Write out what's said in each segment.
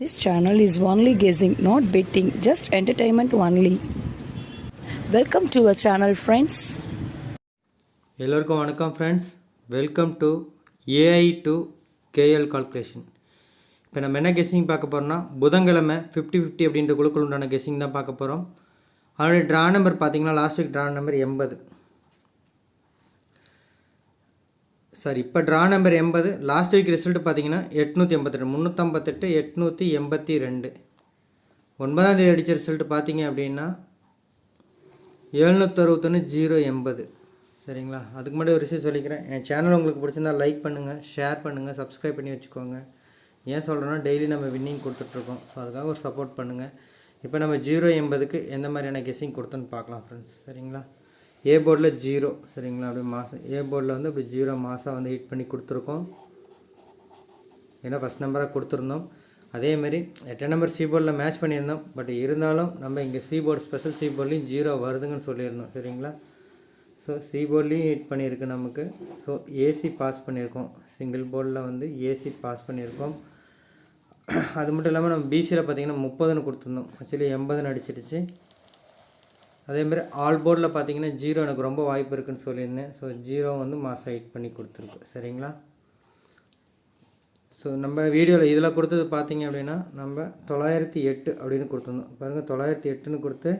This channel is only guessing, not betting, just entertainment only. Welcome to our channel friends எல்லோருக்கும் வணக்கம் friends welcome to AI to KL calculation இப்போ நம்ம என்ன guessing பார்க்க போகிறோம்னா புதன்கிழமை ஃபிஃப்டி ஃபிஃப்டி அப்படின்ற குழுக்கள் உண்டான கெஸ்ஸிங் தான் பார்க்க போகிறோம் அதனுடைய ட்ரா நம்பர் பார்த்தீங்கன்னா லாஸ்ட் வீக் ட்ரா நம்பர் எண்பது. சார் இப்போ ட்ரா நம்பர் எண்பது. லாஸ்ட் வீக் ரிசல்ட் பார்த்தீங்கன்னா எட்நூற்றி எண்பத்தெட்டு முந்நூற்றம்பத்தெட்டு எட்நூற்றி எண்பத்தி ரெண்டு. ஒன்பதாம் தேதி அடித்த ரிசல்ட் பார்த்தீங்க அப்படின்னா எழுநூற்றறுபத்தொன்று ஜீரோ எண்பது. சரிங்களா? அதுக்கு முன்னாடி ஒரு விஷயம் சொல்லிக்கிறேன். என் சேனல் உங்களுக்கு பிடிச்சிருந்தா லைக் பண்ணுங்கள் ஷேர் பண்ணுங்கள் சப்ஸ்கிரைப் பண்ணி வச்சுக்கோங்க. ஏன் சொல்கிறேன்னா டெய்லி நம்ம வின்னிங் கொடுத்துட்ருக்கோம். ஸோ அதுக்காக ஒரு சப்போர்ட் பண்ணுங்கள் இப்போ நம்ம ஜீரோ எண்பதுக்கு எந்த மாதிரியான கெஸ்ஸிங் கொடுத்தோன்னு பார்க்கலாம் ஃப்ரெண்ட்ஸ் சரிங்களா? ஏ போர்டில் ஜீரோ சரிங்களா? அப்படியே மாதம் ஏ போர்டில் வந்து அப்படி ஜீரோ மாதம் வந்து ஹீட் பண்ணி கொடுத்துருக்கோம். ஏன்னா ஃபஸ்ட் நம்பராக கொடுத்துருந்தோம். அதேமாரி எட்டு நம்பர் சி போர்டில் மேட்ச் பண்ணியிருந்தோம். பட் இருந்தாலும் நம்ம இங்கே சி போர்டு ஸ்பெஷல் சி போர்ட்லேயும் ஜீரோ வருதுங்கன்னு சொல்லியிருந்தோம் சரிங்களா? ஸோ சி போர்ட்லேயும் ஹிட் பண்ணியிருக்கு நமக்கு. ஸோ ஏசி பாஸ் பண்ணியிருக்கோம். சிங்கிள் போர்டில் வந்து ஏசி பாஸ் பண்ணியிருக்கோம். அது மட்டும் இல்லாமல் நம்ம பிசியில் பார்த்தீங்கன்னா முப்பதுன்னு கொடுத்துருந்தோம். ஆக்சுவலி எண்பதுன்னு அடிச்சிடுச்சு. அதேமாதிரி ஆல் போர்டில் பார்த்தீங்கன்னா ஜீரோ எனக்கு ரொம்ப வாய்ப்பு இருக்குன்னு சொல்லியிருந்தேன். ஸோ ஜீரோ வந்து மாதம் எயிட் பண்ணி கொடுத்துருக்கு. சரிங்களா? ஸோ நம்ம வீடியோவில் இதில் கொடுத்தது பார்த்தீங்க அப்படின்னா நம்ம தொள்ளாயிரத்தி எட்டு அப்படின்னு கொடுத்துருந்தோம். பாருங்கள் தொள்ளாயிரத்தி எட்டுன்னு கொடுத்து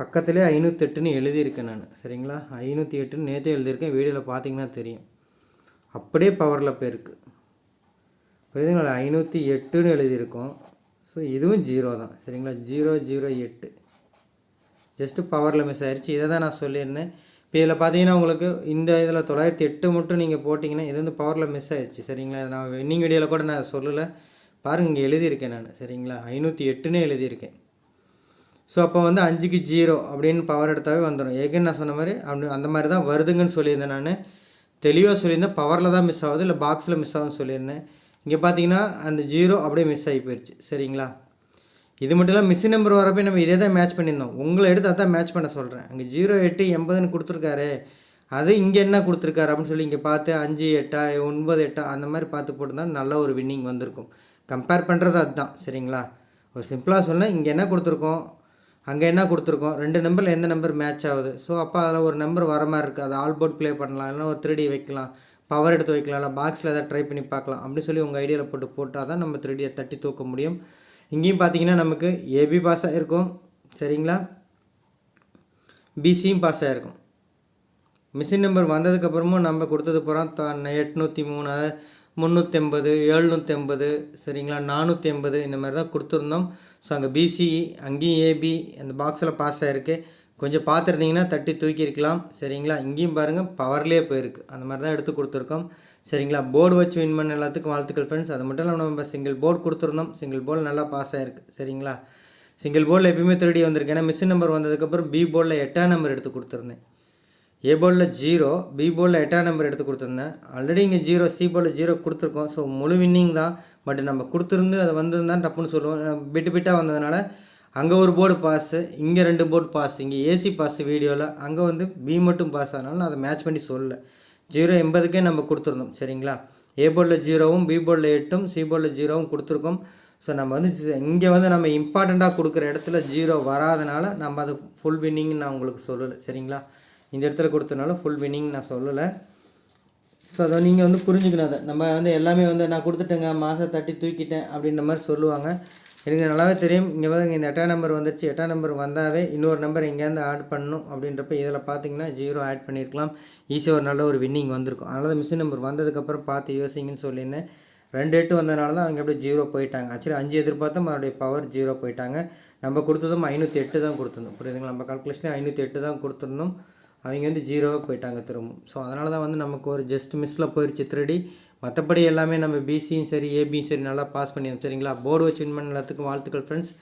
பக்கத்துலேயே ஐநூற்றெட்டுன்னு எழுதியிருக்கேன் நான். சரிங்களா? ஐநூற்றி எட்டுன்னு நேற்றே எழுதியிருக்கேன். வீடியோவில் பார்த்தீங்கன்னா தெரியும். அப்படியே பவரில் போயிருக்கு. புரியுதுங்களா? ஐநூற்றி எட்டுன்னு எழுதியிருக்கோம். ஸோ இதுவும் ஜீரோ தான். சரிங்களா? ஜீரோ ஜீரோ எட்டு. ஜஸ்ட்டு பவரில் மிஸ் ஆயிடுச்சு இதை தான் நான் சொல்லியிருந்தேன். இப்போ இதில் பார்த்தீங்கன்னா உங்களுக்கு இந்த இதில் தொள்ளாயிரத்தி எட்டு மட்டும் நீங்கள் போட்டிங்கன்னா இது வந்து பவரில் மிஸ் ஆயிடுச்சு சரிங்களா? நான் வின்னிங் வீடியோவில் கூட நான் சொல்லலை. பாருங்கள் இங்கே எழுதியிருக்கேன் நான். சரிங்களா? ஐநூற்றி எட்டுன்னு எழுதியிருக்கேன். ஸோ அப்போ வந்து அஞ்சுக்கு ஜீரோ அப்படின்னு பவர் எடுத்தாவே வந்துடும் ஏற்கனவே நான் சொன்ன மாதிரி அப்படி அந்த மாதிரி தான் வருதுங்கன்னு சொல்லியிருந்தேன் நான். தெளிவாக சொல்லியிருந்தேன். பவரில் தான் மிஸ் ஆகுது இல்லை பாக்ஸில் மிஸ் ஆகுதுன்னு சொல்லியிருந்தேன். இங்கே பார்த்தீங்கன்னா அந்த ஜீரோ அப்படியே மிஸ் ஆகி போயிடுச்சு சரிங்களா? இது மட்டும் இல்லை மிஸ் நம்பர் வரப்போ நம்ம இதே தான் மேட்ச் பண்ணியிருந்தோம். உங்களை எடுத்து அதான் மேட்ச் பண்ண சொல்கிறேன் அங்கே ஜீரோ எட்டு எண்பதுன்னு கொடுத்துருக்காரு. அது இங்கே என்ன கொடுத்துருக்காரு அப்படின்னு சொல்லி இங்கே பார்த்து அஞ்சு எட்டா ஒன்பது எட்டா அந்த மாதிரி பார்த்து போட்டுருந்தா நல்ல ஒரு வின்னிங் வந்திருக்கும். கம்பேர் பண்ணுறது அதுதான் சரிங்களா? ஒரு சிம்பிளாக சொன்னால் இங்கே என்ன கொடுத்துருக்கோம்? அங்கே என்ன கொடுத்துருக்கோம்? ரெண்டு நம்பரில் எந்த நம்பர் மேட்ச் ஆகுது? ஸோ அப்போ அதில் ஒரு நம்பர் வர மாதிரி இருக்குது அதை ஆல் போர்ட் ப்ளே பண்ணலாம். இல்லைனா ஒரு த்ரீ வைக்கலாம். பவர் எடுத்து வைக்கலாம். இல்லை பாக்ஸில் எதாவது ட்ரை பண்ணி பார்க்கலாம். அப்படின்னு சொல்லி உங்கள் ஐடியாவில் போட்டு போட்டால் தான் நம்ம த்ரீடியை தட்டி தூக்க முடியும். இங்கேயும் பார்த்தீங்கன்னா நமக்கு ஏபி பாஸ் ஆகிருக்கும் சரிங்களா? பிசியும் பாஸ் ஆகிருக்கும் மிஷின் நம்பர் வந்ததுக்கப்புறமும் நம்ம கொடுத்தது போகிறோம் எட்நூற்றி மூணு முந்நூற்றி எண்பது எழுநூற்றி எண்பது சரிங்களா? நானூற்றி எண்பது இந்த மாதிரி தான் கொடுத்துருந்தோம். ஸோ அங்கே பிசிஇ அங்கேயும் ஏபி அந்த பாக்ஸில் பாஸ் ஆகிருக்கு கொஞ்சம் பார்த்துருந்தீங்கன்னா தட்டி தூக்கியிருக்கலாம். சரிங்களா? இங்கேயும் பாருங்கள் பவர்லேயே போயிருக்கு. அந்த மாதிரி தான் எடுத்து கொடுத்துருக்கோம். சரிங்களா? போர்டு வச்சு வின் பண்ண எல்லாத்துக்கும் வாழ்த்துக்கள் ஃப்ரெண்ட்ஸ் அது மட்டும் இல்லாமல் நம்ம சிங்கிள் போர்டு கொடுத்துருந்தோம். சிங்கிள் போர்டு நல்லா பாஸ் ஆகிருக்கு சரிங்களா? சிங்கிள் போர்டில் எப்பயுமே திருடி வந்திருக்கு. ஏன்னா மிஷின் நம்பர் வந்ததுக்கப்புறம் பி போர்டில் எட்டாம் நம்பர் எடுத்து கொடுத்துருந்தேன். ஏ போர்டில் ஜீரோ பி போர்டில் எட்டாம் நம்பர் எடுத்து கொடுத்துருந்தேன். ஆல்ரெடி இங்கே ஜீரோ சி போர்டில் ஜீரோ கொடுத்துருக்கோம். ஸோ முழு வின்னிங் தான். பட் நம்ம கொடுத்துருந்து அது வந்திருந்தான் டப்புன்னு சொல்லுவோம். பிட்டு பிட்டாக வந்ததுனால அங்கே ஒரு போர்டு பாஸு இங்கே ரெண்டு போர்டு பாஸ் இங்கே ஏசி பாஸ் வீடியோவில் அங்கே வந்து பி மட்டும் பாஸ் ஆனாலும் நான் அதை மேட்ச் பண்ணி சொல்லலை. ஜீரோ எண்பதுக்கே நம்ம கொடுத்துருந்தோம் சரிங்களா? ஏ போர்டில் ஜீரோவும் பி போர்டில் எட்டும் சி போர்டில் ஜீரோவும் கொடுத்துருக்கோம். ஸோ நம்ம வந்து இங்கே வந்து நம்ம இம்பார்ட்டண்ட்டாக கொடுக்குற இடத்துல ஜீரோ வராதனால நம்ம அது ஃபுல் வின்னிங் நான் உங்களுக்கு சொல்லலை சரிங்களா? இந்த இடத்துல கொடுத்தனால ஃபுல் வின்னிங் நான் சொல்லலை. ஸோ அதை நீங்கள் வந்து புரிஞ்சுக்கணும் அதை. நம்ம வந்து எல்லாமே வந்து நான் கொடுத்துட்டேங்க மாதம் தட்டி தூக்கிட்டேன் அப்படின்ற மாதிரி சொல்லுவாங்க. எனக்கு நல்லாவே தெரியும். இங்கே வந்து இந்த எட்டாம் நம்பர் வந்துருச்சு. எட்டாம் நம்பர் வந்தாவே இன்னொரு நம்பர் எங்கேருந்து ஆட் பண்ணணும் அப்படின்றப்ப இதில் பார்த்தீங்கன்னா ஜீரோ ஆட் பண்ணியிருக்கலாம் ஈஸியாக ஒரு நல்ல ஒரு வின்னிங் வந்திருக்கும். அதனால் தான் மிஷின் நம்பர் வந்ததுக்கப்புறம் பார்த்து யோசிங்கன்னு சொல்லியிருந்தேன். ரெண்டு எட்டு வந்ததுனால தான் அவங்க அப்படியே ஜீரோ போயிட்டாங்க. ஆக்சுவலி அஞ்சு எதிர்பார்த்தோம் அதனுடைய பவர் ஜீரோ போயிட்டாங்க. நம்ம கொடுத்ததும் ஐநூற்றி எட்டு தான் கொடுத்துருந்தோம். புரியுதுங்களா? நம்ம கால்குலேஷன் ஐநூற்றி எட்டு தான் கொடுத்துருந்தோம். அவங்க வந்து ஜீரோவாக போயிட்டாங்க திரும்பவும். ஸோ அதனால தான் வந்து நமக்கு ஒரு ஜஸ்ட் மிஸ்ஸில் போயிடுச்சு திருடி. மற்றபடி எல்லாமே நம்ம பிசியும் சரி ஏபியும் சரி நல்லா பாஸ் பண்ணியோம் சரிங்களா? போர்டு வச்சு வின் பண்ண எல்லாத்துக்கும் வாழ்த்துக்கள் ஃப்ரெண்ட்ஸ்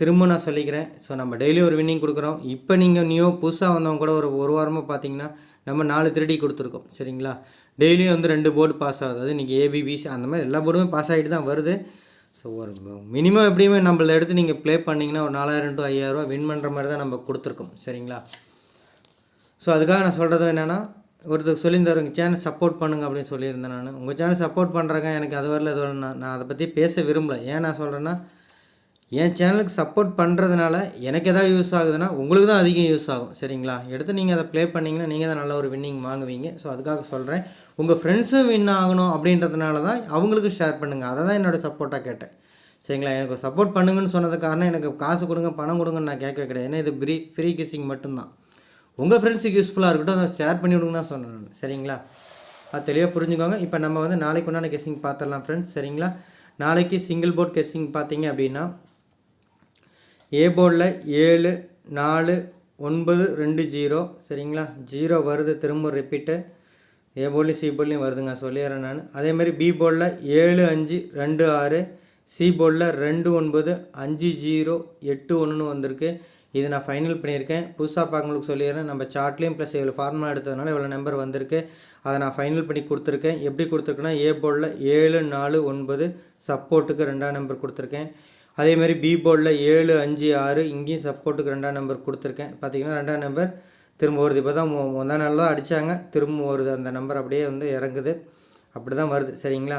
திரும்ப நான் சொல்லிக்கிறேன். ஸோ நம்ம டெய்லி ஒரு வின்னிங் கொடுக்குறோம். இப்போ நீங்கள் நியூ புதுசாக வந்தவங்க கூட ஒரு ஒரு வாரமாக பார்த்தீங்கன்னா நம்ம நாலு திருடி கொடுத்துருக்கோம். சரிங்களா? டெய்லியும் வந்து ரெண்டு போர்டு பாஸ் ஆகுது. அது நீங்கள் ஏபிபிசி அந்த மாதிரி எல்லா போர்டுமே பாஸ் ஆகிட்டு தான் வருது. ஸோ ஒரு மினிமம் எப்படியுமே நம்மள எடுத்து நீங்கள் ப்ளே பண்ணிங்கன்னா ஒரு நாலாயிரம் டு ஐயாயிரரூவா வின் பண்ணுற மாதிரி தான் நம்ம கொடுத்துருக்கோம். சரிங்களா? ஸோ அதுக்காக நான் சொல்கிறது என்னென்னா ஒருத்தர் சொல்லியிருந்தார் உங்கள் சேனல் சப்போர்ட் பண்ணுங்க அப்படின்னு சொல்லியிருந்தேன் நான். உங்கள் சேனல் சப்போர்ட் பண்ணுறேங்க எனக்கு அது வரல இது நான் நான் அதை பற்றி பேச விரும்பலை. ஏன் நான் சொல்கிறேன்னா என் சேனலுக்கு சப்போர்ட் பண்ணுறதுனால எனக்கு எதாவது யூஸ் ஆகுதுன்னா உங்களுக்கு தான் அதிகம் யூஸ் ஆகும். சரிங்களா? எடுத்து நீங்கள் அதை ப்ளே பண்ணிங்கன்னா நீங்கள் தான் நல்ல ஒரு வின்னிங் வாங்குவீங்க. ஸோ அதுக்காக சொல்கிறேன் உங்கள் ஃப்ரெண்ட்ஸும் வின் ஆகணும் அப்படின்றதுனால தான் அவங்களுக்கு ஷேர் பண்ணுங்கள் அதை தான் என்னோடய சப்போர்ட்டாக கேட்டேன். சரிங்களா? எனக்கு சப்போர்ட் பண்ணுங்கன்னு சொன்னது காரணம் எனக்கு காசு கொடுங்க பணம் கொடுங்கன்னு நான் கேட்க கிடையாது. ஏன்னா இது ஃப்ரீ ஃப்ரீ கிஸிங் மட்டும்தான். உங்கள் ஃப்ரெண்ட்ஸுக்கு யூஸ்ஃபுல்லாக இருக்கட்டும் அதை ஷேர் பண்ணி விடுங்க தான் சொன்னேன் சரிங்களா? அது தெளிவாக புரிஞ்சுக்கோங்க. இப்போ நம்ம வந்து நாளைக்கு உண்டான கெஸ்ஸிங் பார்த்துடலாம் ஃப்ரெண்ட்ஸ் சரிங்களா? நாளைக்கு சிங்கிள் போர்ட் கெஸ்ஸிங் பார்த்தீங்க அப்படின்னா ஏ போர்டில் ஏழு நாலு ஒன்பது ரெண்டு ஜீரோ சரிங்களா? ஜீரோ வருது திரும்ப ரிப்பீட்டு ஏ போர்ட்லேயும் சி போர்ட்லேயும் வருதுங்க சொல்லிடுறேன் நான். அதேமாதிரி பி போர்டில் ஏழு அஞ்சு ரெண்டு ஆறு சி போர்டில் ரெண்டு ஒன்பது அஞ்சு ஜீரோ எட்டு ஒன்றுன்னு வந்திருக்கு. இது நான் ஃபைனல் பண்ணியிருக்கேன். புதுசாக பார்க்கவங்களுக்கு சொல்லிடுறேன். நம்ம சார்ட்லேயும் ப்ளஸ் இவ்வளோ ஃபார்முலா எடுத்ததுனால இவ்வளோ நம்பர் வந்திருக்கு. அதை நான் ஃபைனல் பண்ணி கொடுத்துருக்கேன். எப்படி கொடுத்துருக்கேன்னா ஏ போர்டில் ஏழு நாலு ஒன்பது சப்போர்ட்டுக்கு ரெண்டாம் நம்பர் கொடுத்துருக்கேன். அதேமாதிரி பி போர்டில் ஏழு அஞ்சு ஆறு இங்கேயும் சப்போர்ட்டுக்கு ரெண்டாம் நம்பர் கொடுத்துருக்கேன். பார்த்தீங்கன்னா ரெண்டாம் நம்பர் திரும்ப வருது. இப்போ தான் முந்தா நாள் தான் அடித்தாங்க திரும்ப வருது. அந்த நம்பர் அப்படியே வந்து இறங்குது. அப்படி தான் வருது. சரிங்களா?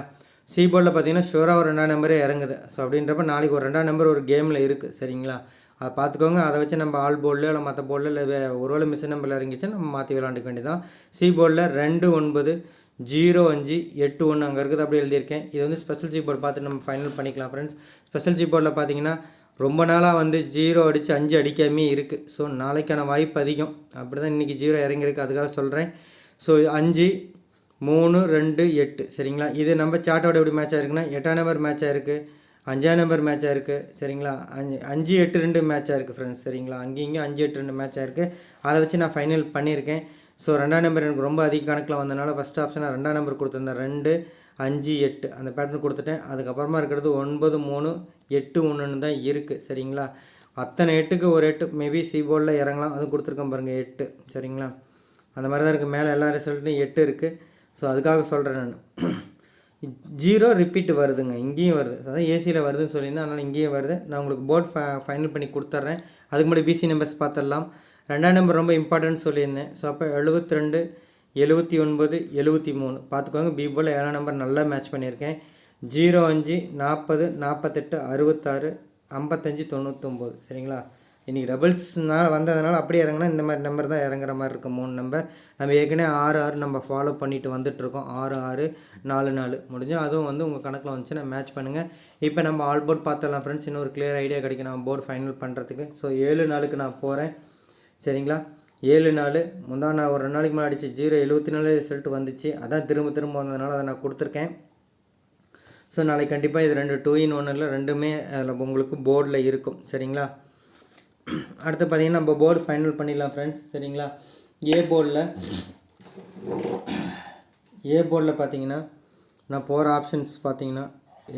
சி போர்டில் பார்த்தீங்கன்னா ஷூராக ஒரு ரெண்டாம் நம்பரே இறங்குது. ஸோ அப்படின்றப்ப நாளைக்கு ஒரு ரெண்டாம் நம்பர் ஒரு கேமில் இருக்குது சரிங்களா? அதை பார்த்துக்கோங்க. அதை வச்சு நம்ம ஆல் போர்டில் இல்லை மற்ற போர்டில் இல்லை ஒருவேளை மிஷின் நம்பரில் இறங்கிச்சுன்னா நம்ம மாற்றி விளாண்டுக்க வேண்டியதான் சி போர்டில் ரெண்டு ஒன்பது ஜீரோ அஞ்சு எட்டு ஒன்று அங்கே இருக்குது அப்படி எழுதியிருக்கேன். இது வந்து ஸ்பெஷல் ஜி போர்டு பார்த்து நம்ம ஃபைனல் பண்ணிக்கலாம் ஃப்ரெண்ட்ஸ் ஸ்பெஷல் ஜி போர்டில் பார்த்தீங்கன்னா ரொம்ப நாளாக வந்து ஜீரோ அடித்து அஞ்சு அடிக்காமே இருக்குது ஸோ நாளைக்கான வாய்ப்பு அதிகம். அப்படி தான் இன்றைக்கி ஜீரோ இறங்கியிருக்கு. அதுக்காக சொல்கிறேன் ஸோ அஞ்சு மூணு ரெண்டு எட்டு. சரிங்களா? இது நம்ம சார்ட்டோட எப்படி மேட்ச் ஆயிருக்குன்னா எட்டாம் நம்பர் மேட்ச் ஆயிருக்கு. அஞ்சாம் நம்பர் மேட்சாக இருக்குது சரிங்களா? அஞ்சு அஞ்சு எட்டு ரெண்டு மேட்சாக இருக்குது ஃப்ரெண்ட்ஸ் சரிங்களா? அங்கேயும் இங்கேயும் அஞ்சு எட்டு ரெண்டு மேட்சாக இருக்குது அதை வச்சு நான் ஃபைனல் பண்ணியிருக்கேன். ஸோ ரெண்டாம் நம்பர் எனக்கு ரொம்ப அதிக கணக்கில் வந்தனால ஃபஸ்ட் ஆப்ஷனாக ரெண்டாம் நம்பர் கொடுத்துருந்தேன். ரெண்டு அஞ்சு எட்டு அந்த பேட்டர்ன் கொடுத்துட்டேன். அதுக்கப்புறமா இருக்கிறது ஒன்பது மூணு எட்டு ஒன்றுன்னு தான் இருக்குது சரிங்களா? அத்தனை எட்டுக்கு ஒரு எட்டு மேபி சி போர்டில் இறங்கலாம். அதுவும் கொடுத்துருக்கேன் பாருங்கள் எட்டு சரிங்களா? அந்த மாதிரி தான் இருக்குது மேலே எல்லா ரிசல்ட்டும் எட்டு இருக்குது ஸோ அதுக்காக சொல்கிறேன் நான். ஜீரோ ரிப்பீட் வருதுங்க. இங்கேயும் வருது. அதான் ஏசியில் வருதுன்னு சொல்லியிருந்தேன் அதனால் இங்கேயும் வருது. நான் உங்களுக்கு போர்ட் ஃப ஃபைனல் பண்ணி கொடுத்துட்றேன். அதுக்கு முன்னாடி பிசி நம்பர்ஸ் பார்த்துடலாம். ரெண்டாம் நம்பர் ரொம்ப இம்பார்ட்டன்ட் சொல்லியிருந்தேன். ஸோ அப்போ எழுபத்தி ரெண்டு எழுபத்தி ஒன்பது எழுபத்தி மூணு பார்த்துக்கோங்க பி போல் ஏழாம் நம்பர் நல்லா மேட்ச் பண்ணியிருக்கேன். ஜீரோ அஞ்சு நாற்பது நாற்பத்தெட்டு அறுபத்தாறு ஐம்பத்தஞ்சு தொண்ணூற்றொம்பது சரிங்களா? இன்றைக்கி டபுள்ஸ்னால் வந்ததுனால அப்படியே இறங்கினா இந்த மாதிரி நம்பர் தான் இறங்குற மாதிரி இருக்கும். மூணு நம்பர் நம்ம ஏற்கனவே ஆறு ஆறு நம்ம ஃபாலோ பண்ணிட்டு வந்துட்டுருக்கோம் ஆறு ஆறு நாலு நாலு. முடிஞ்சால் அதுவும் வந்து உங்கள் கணக்கில் வந்துச்சுன்னா மேட்ச் பண்ணுங்கள் இப்போ நம்ம ஆல் போர்ட் பார்த்துடலாம் ஃப்ரெண்ட்ஸ் இன்னொரு கிளியர் ஐடியா கிடைக்கும். நம்ம போர்டு ஃபைனல் பண்ணுறதுக்கு ஸோ ஏழு நாளுக்கு நான் போகிறேன் சரிங்களா? ஏழு நாள் முந்தா நாள் ஒரு ரெண்டு நாளைக்கு மேலே அடிச்சு ஜீரோ எழுபத்தி நாலு ரிசல்ட் வந்துச்சு. அதான் திரும்ப திரும்ப வந்ததுனால அதை நான் கொடுத்துருக்கேன். ஸோ நாளைக்கு கண்டிப்பாக இது ரெண்டு டூ இன் ஒன்னில் ரெண்டுமே அதில் உங்களுக்கு போர்டில் இருக்கும். சரிங்களா? அடுத்து பார்த்தீங்கன்னா நம்ம போர்டு ஃபைனல் பண்ணிடலாம் ஃப்ரெண்ட்ஸ் சரிங்களா? ஏ போர்டில் ஏ போர்டில் பார்த்தீங்கன்னா நான் போகிற ஆப்ஷன்ஸ் பார்த்தீங்கன்னா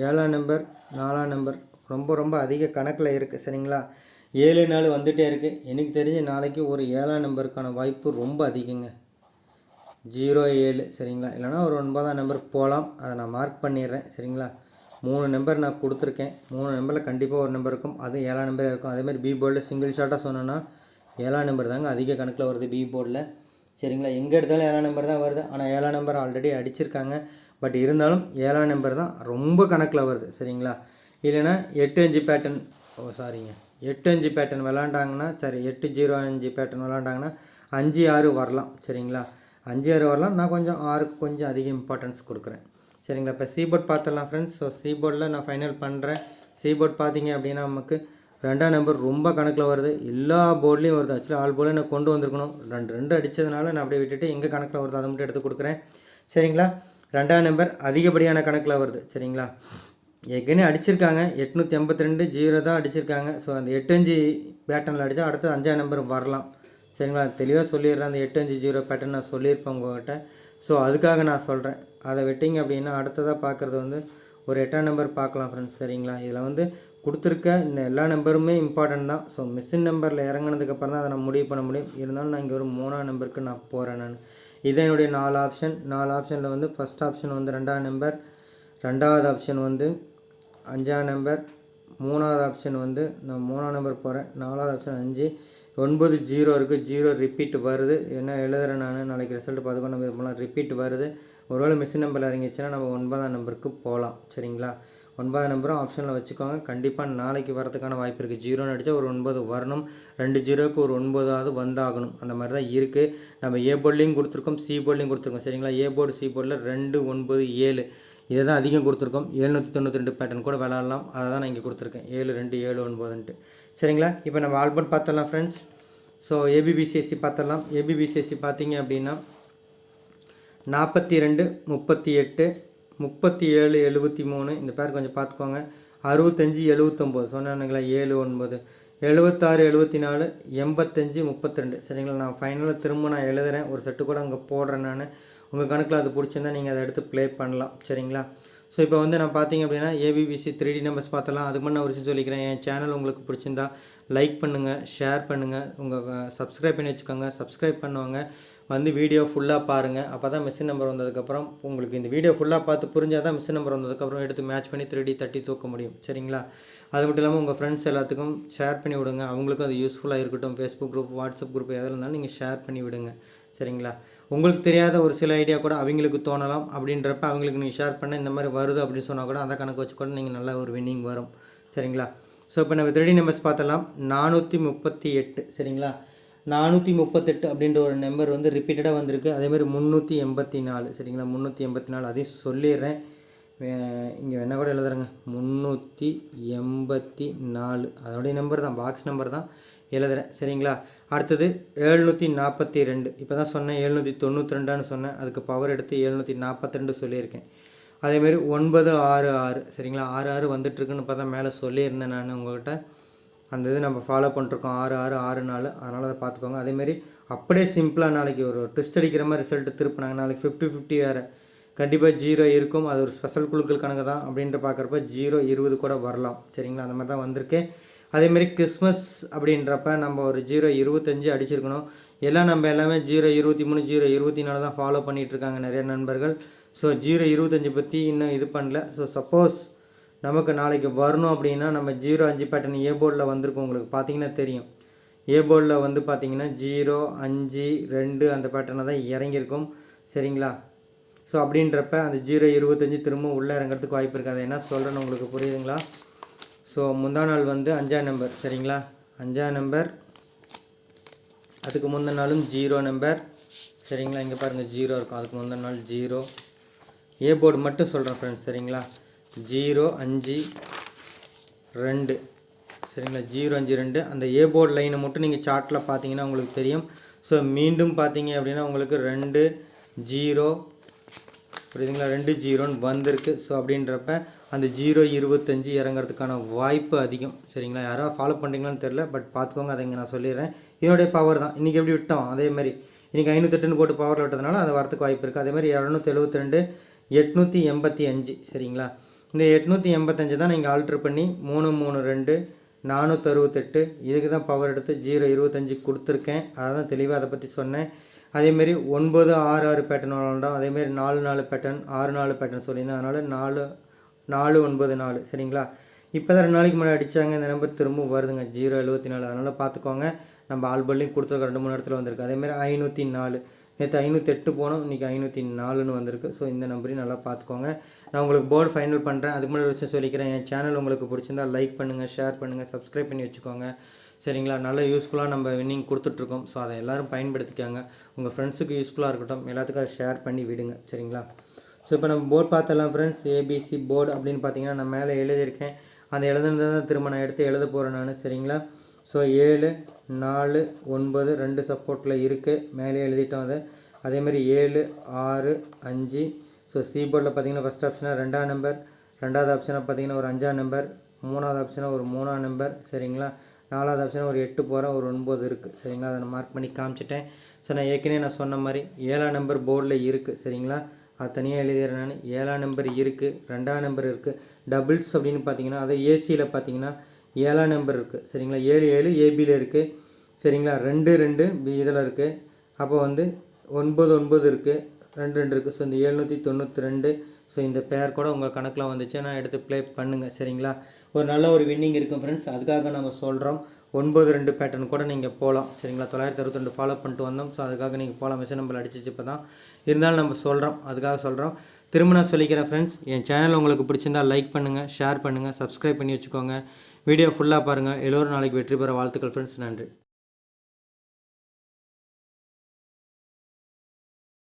ஏழாம் நம்பர் நாலாம் நம்பர் ரொம்ப ரொம்ப அதிக கணக்கில் இருக்குது சரிங்களா? ஏழு நாள் வந்துகிட்டே இருக்குது எனக்கு தெரிஞ்சு நாளைக்கு ஒரு ஏழாம் நம்பருக்கான வாய்ப்பு ரொம்ப அதிகங்க. ஜீரோ ஏழு சரிங்களா? இல்லைனா ஒரு ஒன்பதாம் நம்பர் போகலாம் அதை நான் மார்க் பண்ணிடுறேன் சரிங்களா? மூணு நம்பர் நான் கொடுத்துருக்கேன். மூணு நம்பரில் கண்டிப்பாக ஒரு நம்பர் இருக்கும். அது ஏழாம் நம்பர் இருக்கும். அதேமாதிரி பி போர்டில் சிங்கிள் ஷாட்டாக சொன்னோன்னா ஏழாம் நம்பர் தாங்க. அதிக கணக்கில் வருது பி போர்டில் சரிங்களா? எங்கே எடுத்தாலும் ஏழாம் நம்பர் தான் வருது. ஆனால் ஏழாம் நம்பர் ஆல்ரெடி அடிச்சிருக்காங்க. பட் இருந்தாலும் ஏழாம் நம்பர் தான் ரொம்ப கணக்கில் வருது. சரிங்களா? இல்லைன்னா எட்டு அஞ்சு பேட்டர்ன் ஓ சாரிங்க எட்டு அஞ்சு பேட்டர்ன் விளாண்டாங்கன்னா சரி எட்டு ஜீரோ அஞ்சு பேட்டர்ன் விளாண்டாங்கன்னா அஞ்சு ஆறு வரலாம். சரிங்களா? அஞ்சு ஆறு வரலாம். நான் கொஞ்சம் ஆறுக்கு கொஞ்சம் அதிக இம்பார்ட்டன்ஸ் கொடுக்குறேன். சரிங்களா? இப்போ சீபோர்ட் பார்த்துடலாம் ஃப்ரெண்ட்ஸ் ஸோ சீபோர்டில் நான் ஃபைனல் பண்ணுறேன் சீபோர்ட் பார்த்தீங்க அப்படின்னா நமக்கு ரெண்டாம் நம்பர் ரொம்ப கணக்கில் வருது. எல்லா போர்ட்லேயும் வருது. ஆக்சுவலாக ஆல் போர்டில் நான் கொண்டு வந்திருக்கணும். ரெண்டு ரெண்டு அடித்ததுனால நான் அப்படியே விட்டுட்டு எங்கே கணக்கில் வருது அதை மட்டும் எடுத்து கொடுக்குறேன். சரிங்களா? ரெண்டாம் நம்பர் அதிகப்படியான கணக்கில் வருது. சரிங்களா? ஏற்கனவே அடிச்சிருக்காங்க. எட்நூற்றி எண்பத்தி ரெண்டு ஜீரோ தான் அடிச்சிருக்காங்க. ஸோ அந்த எட்டஞ்சு பேட்டனில் அடித்தா அடுத்தது அஞ்சாம் நம்பர் வரலாம். சரிங்களா? தெளிவாக சொல்லிடுறேன். அந்த எட்டஞ்சு ஜீரோ பேட்டன் நான் சொல்லியிருப்பேன் உங்கள்கிட்ட ஸோ அதுக்காக நான் சொல்கிறேன் அதை விட்டிங்க அப்படின்னா அடுத்ததாக பார்க்குறது வந்து ஒரு எட்டாம் நம்பர் பார்க்கலாம் ஃப்ரெண்ட்ஸ் சரிங்களா? இதில் வந்து கொடுத்துருக்க இந்த எல்லா நம்பருமே இம்பார்ட்டன்ட் தான். ஸோ மிஷின் நம்பரில் இறங்கினதுக்கப்புறம் தான் அதை நான் முடிவு பண்ண முடியும். இருந்தாலும் நான் இங்கே ஒரு மூணாம் நம்பருக்கு நான் போகிறேன் நான். இதான் என்னுடைய நாலு ஆப்ஷன் நாலு ஆப்ஷனில் வந்து ஃபஸ்ட் ஆப்ஷன் வந்து ரெண்டாம் நம்பர் ரெண்டாவது ஆப்ஷன் வந்து அஞ்சாம் நம்பர் மூணாவது ஆப்ஷன் வந்து நான் மூணாம் நம்பர் போகிறேன் நாலாவது ஆப்ஷன் அஞ்சு ஒன்பது ஜீரோ இருக்குது ஜீரோ ரிப்பீட் வருது. என்ன எழுதுகிறேன் நான்? நாளைக்கு ரிசல்ட் பார்த்துக்கோ நம்ம இது ரிப்பீட் வருது. ஒருவேளை மிஷின் நம்பர் இறங்கிச்சுன்னா நம்ம ஒன்பதாம் நம்பருக்கு போகலாம் சரிங்களா? ஒன்பதாம் நம்பரும் ஆப்ஷனில் வச்சுக்கோங்க. கண்டிப்பாக நாளைக்கு வரதுக்கான வாய்ப்பு இருக்குது ஜீரோன்னு அடித்தா ஒரு ஒன்பது வரணும். ரெண்டு ஜீரோவுக்கு ஒரு ஒன்பதாவது வந்தாகணும். அந்த மாதிரி தான் இருக்குது நம்ம ஏ போர்ட்லேயும் கொடுத்துருக்கோம் சி போர்ட்லேயும் கொடுத்துருக்கோம். சரிங்களா? ஏ போர்டு சி போர்டில் ரெண்டு ஒன்பது ஏழு. இதை தான் அதிகம் கொடுத்துருக்கோம். எழுநூற்றி தொண்ணூற்றி ரெண்டு பேட்டர்ன் கூட விளாட்லாம். அதை தான் நான் இங்கே கொடுத்துருக்கேன். ஏழு ரெண்டு ஏழு ஒன்பதுன்ட்டு. சரிங்களா? இப்போ நம்ம ஆல்பர்ட் பார்த்துடலாம் ஃப்ரெண்ட்ஸ் ஸோ ஏபிபிசிஎஸ்சி பார்த்துடலாம். ஏபிபிசிஎஸ்சி பார்த்தீங்க அப்படின்னா நாற்பத்தி ரெண்டு முப்பத்தி எட்டு முப்பத்தி ஏழு எழுபத்தி மூணு. இந்த பேர் கொஞ்சம் பார்த்துக்கோங்க. அறுபத்தஞ்சி எழுபத்தொம்போது. சொன்னானுங்களா ஏழு ஒன்பது. எழுபத்தாறு எழுபத்தி நாலு எண்பத்தஞ்சு முப்பத்தி ரெண்டு. சரிங்களா? நான் ஃபைனலாக திரும்ப நான் எழுதுகிறேன் ஒரு செட்டு கூட அங்கே போடுறேன் நான். உங்கள் கணக்கில் அது பிடிச்சிருந்தா நீங்கள் அதை எடுத்து ப்ளே பண்ணலாம். சரிங்களா? ஸோ இப்போ வந்து நான் பார்த்தீங்க அப்படின்னா ஏபிபிசி த்ரீ டி நம்பர்ஸ் பார்த்தலாம். அதுக்கு நான் ஒரு விஷயம் சொல்லிக்கிறேன். என் சேனல் உங்களுக்கு பிடிச்சிருந்தா லைக் பண்ணுங்கள் ஷேர் பண்ணுங்கள் உங்கள் சப்ஸ்கிரைப் பண்ணி வச்சுக்கோங்க. சப்ஸ்கிரைப் பண்ணுவாங்க. வந்து வீடியோ ஃபுல்லாக பாருங்கள் அப்போ தான் மிஷின் நம்பர் வந்ததுக்கப்புறம் உங்களுக்கு இந்த வீடியோ ஃபுல்லாக பார்த்து புரிஞ்சால் தான் மிஷின் நம்பர் வந்ததுக்கப்புறம் எடுத்து மேட்ச் பண்ணி த்ரீ டி தட்டி தூக்க முடியும். சரிங்களா? அது மட்டும் இல்லாமல் உங்கள் ஃப்ரெண்ட்ஸ் எல்லாத்துக்கும் ஷேர் பண்ணி விடுங்க. அவங்களுக்கும் அது யூஸ்ஃபுல்லாக இருக்கட்டும். ஃபேஸ்புக் குரூப் வாட்ஸ்அப் குரூப் எதில் இருந்தாலும் நீங்கள் ஷேர் பண்ணி விடுங்க. சரிங்களா? உங்களுக்கு தெரியாத ஒரு சில ஐடியா கூட அவங்களுக்கு தோணலாம். அப்படின்றப்ப அவங்களுக்கு நீங்கள் ஷேர் பண்ண இந்த மாதிரி வருது அப்படின்னு சொன்னால் கூட அந்த கணக்கு வச்சு கூட நீங்கள் நல்ல ஒரு வின்னிங் வரும். சரிங்களா? ஸோ இப்போ நம்ம த்ரீடி நம்பர்ஸ் பார்த்தலாம் நானூற்றி முப்பத்தி எட்டு சரிங்களா? நானூற்றி முப்பத்தெட்டு அப்படின்ற ஒரு நம்பர் வந்து ரிப்பீட்டடாக வந்திருக்கு. அதேமாதிரி முந்நூற்றி எண்பத்தி நாலு சரிங்களா? முந்நூற்றி எண்பத்தி நாலு அதையும் சொல்லிடுறேன். இங்கே வேணால் கூட எழுதுறேங்க. முந்நூற்றி எண்பத்தி நாலு. அதோடைய நம்பர் தான் பாக்ஸ் நம்பர் தான் எழுதுறேன். சரிங்களா? அடுத்தது எழுநூற்றி நாற்பத்தி ரெண்டு. இப்போ தான் சொன்னேன் எழுநூற்றி தொண்ணூற்றி ரெண்டான்னு சொன்னேன். அதுக்கு பவர் எடுத்து எழுநூற்றி நாற்பத்தி ரெண்டு சொல்லியிருக்கேன் அதேமாரி ஒன்பது ஆறு ஆறு சரிங்களா? ஆறு ஆறு வந்துட்டுருக்குன்னு பார்த்தா மேலே சொல்லியிருந்தேன் நான் உங்கள்கிட்ட அந்த இது நம்ம ஃபாலோ பண்ணிருக்கோம் ஆறு ஆறு ஆறு நாலு. அதனால் அதை பார்த்துக்கோங்க. அதேமாரி அப்படியே சிம்பிளாக நாளைக்கு ஒரு ட்விஸ்ட் அடிக்கிற மாதிரி ரிசல்ட்டு திருப்பினாங்க. நாளைக்கு ஃபிஃப்டி ஃபிஃப்டி வேறு. கண்டிப்பாக ஜீரோ இருக்கும். அது ஒரு ஸ்பெஷல் குழுக்கள் கணக்கு தான் அப்படின்ட்டு பார்க்குறப்ப ஜீரோ இருபது கூட வரலாம். சரிங்களா? அந்த மாதிரி தான் வந்திருக்கு. அதேமாரி கிறிஸ்மஸ் அப்படின்றப்ப நம்ம ஒரு ஜீரோ இருபத்தஞ்சு அடிச்சிருக்கணும். எல்லாம் நம்ம எல்லாமே ஜீரோ இருபத்தி மூணு ஜீரோ இருபத்தி நாலு தான் ஃபாலோ பண்ணிகிட்ருக்காங்க நிறைய நண்பர்கள். ஸோ ஜீரோ இருபத்தஞ்சி பற்றி இன்னும் இது பண்ணல. ஸோ சப்போஸ் நமக்கு நாளைக்கு வரணும் அப்படின்னா நம்ம ஜீரோ அஞ்சு பேட்டர்ன் ஏ போர்டில் வந்திருக்கும் உங்களுக்கு. பார்த்தீங்கன்னா தெரியும். ஏ போர்டில் வந்து பார்த்தீங்கன்னா ஜீரோ அஞ்சு ரெண்டு அந்த பேட்டர்னை தான் இறங்கியிருக்கும். சரிங்களா? ஸோ அப்படின்றப்ப அந்த ஜீரோ இருபத்தஞ்சி திரும்ப உள்ளே இறங்குறதுக்கு வாய்ப்பு இருக்காது. என்ன சொல்கிறேன்னு உங்களுக்கு புரியுதுங்களா? ஸோ முந்தா நாள் வந்து அஞ்சாம் நம்பர் சரிங்களா? அஞ்சாம் நம்பர். அதுக்கு முந்தின நாளும் ஜீரோ நம்பர். சரிங்களா? இங்கே பாருங்கள் ஜீரோ இருக்கும். அதுக்கு முந்தின நாள் ஜீரோ. ஏ போர்டு மட்டும் சொல்கிறேன் ஃப்ரெண்ட்ஸ் சரிங்களா? ஜீரோ அஞ்சு ரெண்டு. சரிங்களா? ஜீரோ அஞ்சு ரெண்டு. அந்த ஏ போர்டு லைனை மட்டும் நீங்கள் சார்ட்டில் பார்த்தீங்கன்னா உங்களுக்கு தெரியும். ஸோ மீண்டும் பார்த்தீங்க அப்படின்னா உங்களுக்கு ரெண்டு ஜீரோ. புரியுதுங்களா? ரெண்டு ஜீரோன்னு வந்திருக்கு. ஸோ அப்படின்றப்ப அந்த ஜீரோ இருபத்தஞ்சி இறங்குறதுக்கான வாய்ப்பு அதிகம். சரிங்களா? யாராவது ஃபாலோ பண்ணுறீங்களான்னு தெரில பட் பார்த்துக்கோங்க அதை இங்கே நான் சொல்லிடுறேன். இதனுடைய பவர் தான். இன்றைக்கி எப்படி விட்டோம்? அதே மாதிரி இன்றைக்கி ஐநூற்றெட்டுன்னு போட்டு பவரில் விட்டதுனால அது வரத்துக்கு வாய்ப்பு இருக்குது அதேமாதிரி இரநூத்தி எழுபத்தி ரெண்டு எட்நூற்றி எண்பத்தி அஞ்சு. சரிங்களா? இந்த எட்நூற்றி எண்பத்தஞ்சு தான் நீங்கள் ஆல்ட்ரு பண்ணி மூணு மூணு ரெண்டு நானூற்றறுபத்தெட்டு இதுக்கு தான் பவர் எடுத்து ஜீரோ இருபத்தஞ்சி கொடுத்துருக்கேன். அதை தான் தெளிவாக அதை பற்றி சொன்னேன். அதேமாரி ஒன்பது ஆறு ஆறு பேட்டர்ன் விளாண்டோம் அதேமாரி நாலு நாலு பேட்டர்ன் ஆறு நாலு பேட்டர்ன் சொல்லியிருந்தேன். அதனால் நாலு நாலு ஒன்பது நாலு சரிங்களா? இப்போ தான் ரெண்டு நாளைக்கு முன்னாடி அடித்தாங்க இந்த நம்பர் திரும்ப வருதுங்க. ஜீரோ எழுபத்தி நாலு. அதனால் பார்த்துக்கோங்க நம்ம ஆல்பல்லையும் கொடுத்துருக்க ரெண்டு மூணு இடத்துல வந்திருக்கு. அதேமாதிரி ஐநூற்றி நாலு. நேற்று ஐநூற்றி எட்டு போனோம். இன்றைக்கி ஐநூற்றி நாலுன்னு வந்திருக்கு. ஸோ இந்த நம்பரையும் நல்லா பார்த்துக்கோங்க நான் உங்களுக்கு போர்டு ஃபைனல் பண்ணுறேன் அதுக்கு முன்னாடி விஷயம் சொல்லிக்கிறேன். என் சேனல் உங்களுக்கு பிடிச்சிருந்தா லைக் பண்ணுங்கள் ஷேர் பண்ணுங்கள் சப்ஸ்கிரைப் பண்ணி வச்சுக்கோங்க. சரிங்களா? நல்ல யூஸ்ஃபுல்லாக நம்ம வின்னிங் கொடுத்துட்ருக்கோம். ஸோ அதை எல்லோரும் பயன்படுத்திக்காங்க. உங்கள் ஃப்ரெண்ட்ஸுக்கு யூஸ்ஃபுல்லாக இருக்கட்டும். எல்லாத்துக்கும் அதை ஷேர் பண்ணி விடுங்க. சரிங்களா? ஸோ இப்போ நம்ம போர்டு பார்த்தலாம் ஃப்ரெண்ட்ஸ் ஏபிசி போர்டு அப்படின்னு பார்த்தீங்கன்னா நான் மேலே எழுதியிருக்கேன். அந்த எழுதுனதை தான் திரும்ப நான் எடுத்து எழுத போகிறேன் நான் சரிங்களா? ஸோ ஏழு நாலு ஒன்பது ரெண்டு சப்போர்ட்டில் இருக்குது மேலே எழுதிட்டோம் அதை. அதேமாதிரி ஏழு ஆறு அஞ்சு. ஸோ சி போர்டில் பார்த்தீங்கன்னா ஃபஸ்ட் ஆப்ஷனாக ரெண்டாம் நம்பர் ரெண்டாவது ஆப்ஷனாக பார்த்தீங்கன்னா ஒரு அஞ்சாம் நம்பர் மூணாவது ஆப்ஷனாக ஒரு மூணாம் நம்பர் சரிங்களா? நாலாவது ஆப்ஷனாக ஒரு எட்டு போகிறேன் ஒரு ஒன்பது இருக்குது சரிங்களா? அதை நான் மார்க் பண்ணி காமிச்சிட்டேன். ஸோ நான் ஏற்கனவே நான் சொன்ன மாதிரி ஏழாம் நம்பர் போர்டில் இருக்குது சரிங்களா? அது தனியாக எழுதிடுறேன் நான். ஏழாம் நம்பர் இருக்குது ரெண்டாம் நம்பர் இருக்குது டபுள்ஸ் அப்படின்னு பார்த்தீங்கன்னா அதை ஏசியில் பார்த்தீங்கன்னா ஏழாம் நம்பர் இருக்குது சரிங்களா? ஏழு ஏழு ஏபியில் இருக்குது சரிங்களா? ரெண்டு ரெண்டு பி இதில் இருக்குது அப்போ வந்து ஒன்பது ஒன்பது இருக்குது ரெண்டு ரெண்டு இருக்குது ஸோ இந்த எழுநூற்றி தொண்ணூற்றி ரெண்டு ஸோ இந்த பேர் கூட உங்கள் கணக்கில் வந்துச்சுன்னா எடுத்து ப்ளே பண்ணுங்கள் சரிங்களா? ஒரு நல்ல ஒரு வின்னிங் இருக்கும் ஃப்ரெண்ட்ஸ் அதுக்காக நம்ம சொல்கிறோம் ஒன்பது ரெண்டு பேட்டர்ன் கூட நீங்கள் போகலாம் சரிங்களா? தொள்ளாயிரத்தி அறுபத்தெண்டு ஃபாலோ பண்ணிட்டு வந்தோம். ஸோ அதுக்காக நீங்கள் போகலாம் மிஷன் நம்பர் அடிச்சிச்சு இப்போ தான் இருந்தாலும் நம்ம சொல்கிறோம் அதுக்காக சொல்கிறோம் திரும்ப நான் சொல்லிக்கிறேன் ஃப்ரெண்ட்ஸ் என் சேனல் உங்களுக்கு பிடிச்சிருந்தா லைக் பண்ணுங்கள் ஷேர் பண்ணுங்கள் சப்ஸ்கிரைப் பண்ணி வச்சுக்கோங்க. வீடியோ ஃபுல்லாக பாருங்கள் எல்லோரும் நாளைக்கு வெற்றி பெற வாழ்த்துக்கள் ஃப்ரெண்ட்ஸ் நன்றி.